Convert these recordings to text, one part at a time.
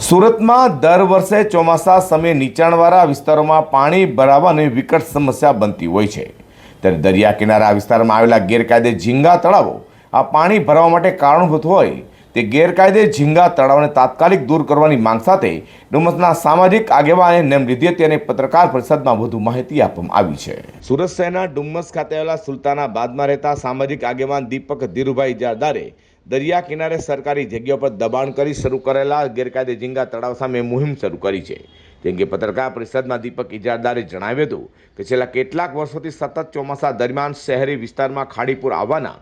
સુરતમાં દર વર્ષે ચોમાસા સમયે નીચાણવાળા વિસ્તારોમાં પાણી ભરાવાની વિકટ સમસ્યા બનતી હોય છે. ત્યારે દરિયા કિનારા વિસ્તારમાં આવેલા ગેરકાયદે ઝીંગા તળાવો આ પાણી ભરાવા માટે કારણભૂત હોય તે ગેરકાયદે ઝીંગા તળાવને તાત્કાલિક દૂર કરવાની માંગ સાથે ડુમસના સામાજિક આગેવાને નેમ લીધી હતી પત્રકાર પરિષદમાં વધુ માહિતી આપવામાં આવી છે. સુરત શહેરના ડુમસ ખાતે આવેલા સુલતાનાબાદમાં રહેતા સામાજિક આગેવાન દીપક ધીરુભાઈ ઇજારદારે દરિયા કિનારે સરકારી જગ્યા પર દબાણ કરી શરૂ કરેલા ગેરકાયદે ઝીંગા તળાવ સામે મુહિમ શરૂ કરી છે. જેમ કે પત્રકાર પરિષદમાં દીપક ઇજારદારે જણાવ્યું હતું કે છેલ્લા કેટલાક વર્ષોથી સતત ચોમાસા દરમિયાન શહેરી વિસ્તારમાં ખાડીપુર આવવાના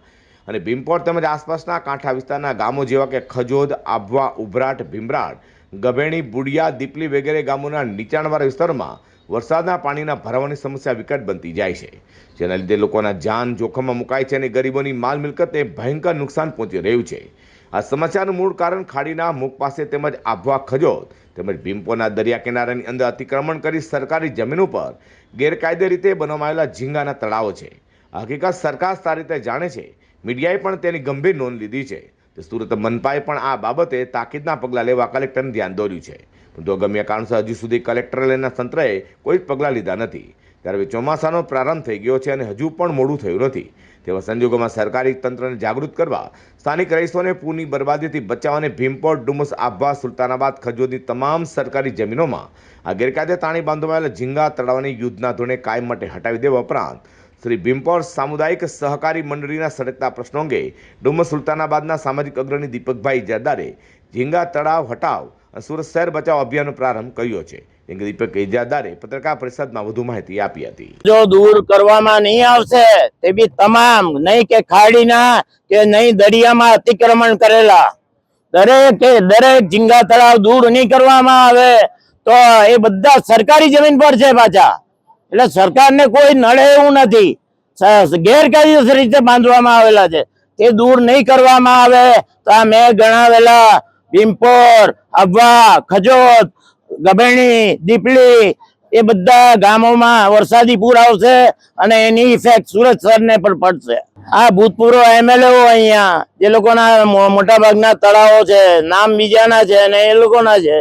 અને ભીમપોર તેમજ આસપાસના કાંઠા વિસ્તારના ગામો જેવા કે ખજોદ, આભવા, ઉભરાટ, ભીમરાડ, ગભેણી, બુડિયા, દીપલી વગેરે ગામોના નીચાણવાળા વિસ્તારોમાં વરસાદના પાણીના ભરાવાની સમસ્યા વિકટ બનતી જાય છે. જેના લીધે લોકોના જાન જોખમમાં મુકાય છે અને ગરીબોની માલ મિલકતને ભયંકર નુકસાન પહોંચી રહ્યું છે. આ સમસ્યાનું મૂળ કારણ ખાડીના મુખ પાસે તેમજ આભવા, ખજોદ તેમજ ભીમપોના દરિયા કિનારાની અંદર અતિક્રમણ કરી સરકારી જમીન ઉપર ગેરકાયદે રીતે બનાવાયેલા ઝીંગાના તળાવો છે. હકીકત સરકાર સારી રીતે જાણે છે મીડિયાએ પણ તેની ગંભીર નોંધ લીધી છે. સુરત મનપાએ પણ આ બાબતે તાકીદના પગલાં લેવા કલેક્ટરને ધ્યાન દોર્યું છે. પરંતુ અગમ્ય કારણસર હજુ સુધી કલેક્ટરેના તંત્રએ કોઈ જ પગલાં લીધા નથી. ત્યારે ચોમાસાનો પ્રારંભ થઈ ગયો છે અને હજુ પણ મોડું થયું નથી. તેવા સંજોગોમાં સરકારી તંત્રને જાગૃત કરવા, સ્થાનિક રહીશોને પૂરની બરબાદીથી બચાવવાને ભીમપોર ડુમસ આભા સુલતાનાબાદ ખજોદની તમામ સરકારી જમીનોમાં આ ગેરકાયદે તાણી બાંધવામાં આવેલા ઝીંગા તળાવની યુદ્ધના ધોરણે કાયમ માટે હટાવી દેવા ઉપરાંત શ્રી ભીમપોર સામુદાયિક સહકારી મંડળીના સળગતા પ્રશ્નો અંગે ડુમસ સુલતાનાબાદના સામાજિક અગ્રણી દીપકભાઈ જરદારે ઝીંગા તળાવ હટાવ અને સુરત શહેર બચાવ અભિયાનનો પ્રારંભ કર્યો છે. જેમ કે દીપક ઇજાદારે પત્રકાર પરિષદમાં વધુ માહિતી આપી હતી. જો દૂર કરવામાં નહીં આવશે, તે બી તમામ, નહીં કે ખાડીના, કે નહીં દરિયામાં અતિક્રમણ કરેલા. દરેક દરેક ઝીંગા તળાવ દૂર નહીં કરવામાં આવે, તો એ બધા સરકારી જમીન પર છે પાછા. એટલે સરકારને કોઈ નડે એવું નથી. ગેરકાયદેસર રીતે બાંધવામાં આવેલા છે. તે દૂર નહીં કરવામાં આવે તો આ મેં ગણાવેલા ભીમપોર અબવા ખજોત ગભેણી દીપલી, એ બધા ગામોમાં વરસાદી પૂર આવશે અને એની ઇફેક્ટ સુરત શહેરને પણ પડશે. આ ભૂતપૂર્વ એમએલએ અહીંયા, જે લોકોના મોટાભાગના મોટા ભાગના તળાવો છે, નામ બીજાના છે અને એ લોકોના છે.